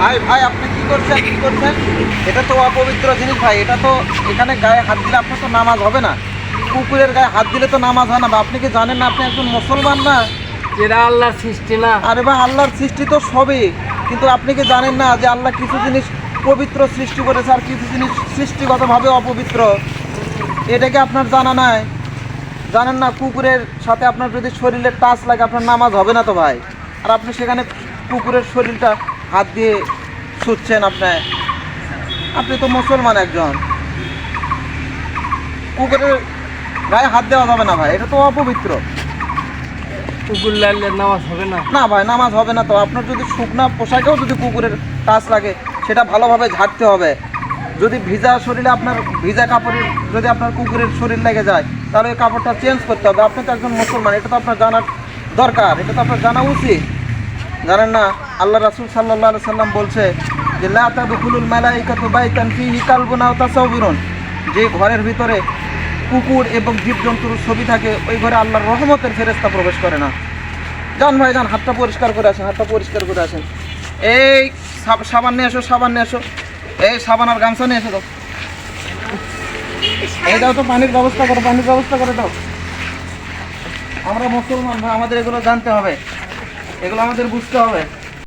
ভাই ভাই আপনি কি করছেন? কি করছেন? এটা তো অপবিত্র জিনিস ভাই এটা তো এখানে গায়ে হাত দিলে আপনার তো নামাজ হবে না। কুকুরের গায়ে হাত দিলে তো নামাজ হয় না বা আপনি কি জানেন না আপনি একজন মুসলমান না? এরা আল্লাহর সৃষ্টি না। আরে ভাই আল্লাহর সৃষ্টি তো সবই। কিন্তু আপনি কি জানেন না যে আল্লাহ কিছু জিনিস পবিত্র সৃষ্টি করেছে আর কিছু জিনিস সৃষ্টিগতভাবে অপবিত্র? এটা কি আপনার জানা নাই? জানেন না কুকুরের সাথে আপনার যদি শরীরের টাচ লাগে আপনার নামাজ হবে না তো ভাই? আর আপনি সেখানে কুকুরের শরীরটা হাত দিয়ে ছুটছেন আপনি। আপনি তো মুসলমান একজন। কুকুরের গায়ে হাত দেওয়া যাবে না ভাই এটা তো অপবিত্র। কুকুর লাইলে নামাজ হবে না। না ভাই নামাজ হবে না তো। আপনার যদি শুকনা পোশাকেও যদি কুকুরের টাচ লাগে সেটা ভালোভাবে ঝাড়তে হবে। যদি ভিজা শরীরে আপনার ভিজা কাপড়ের যদি আপনার কুকুরের শরীর লেগে যায় তাহলে ওই কাপড়টা চেঞ্জ করতে হবে। আপনি তো একজন মুসলমান এটা তো আপনার জানার দরকার এটা তো আপনার জানা উচিত। জানেন না? আল্লাহ রাসুল সাল্লাহ সাল্লাম বলছে যে লাতাদুল মালাইকাতু বাইতান ফিহি কালবুন আও তাসাউবিরুন। যে ঘরের ভিতরে কুকুর এবং জীবজন্তুর ছবি থাকে, ওই ঘরে আল্লাহর রহমতের ফেরেস্তা প্রবেশ করে না। যান ভাই, যান, হাতটা পরিষ্কার করে আসেন, হাতটা পরিষ্কার করে আসেন। এই, সাব- সাবান নিয়ে এসো সাবান নিয়ে এসো এই, সাবান আর গামছা নিয়ে এসো দাও। এই দাও তো, পানির ব্যবস্থা করো, পানির ব্যবস্থা করে দাও। আমরা মুসলমান ভাই, আমাদের এগুলো জানতে হবে। এগুলো আমাদের বুঝতে হবে।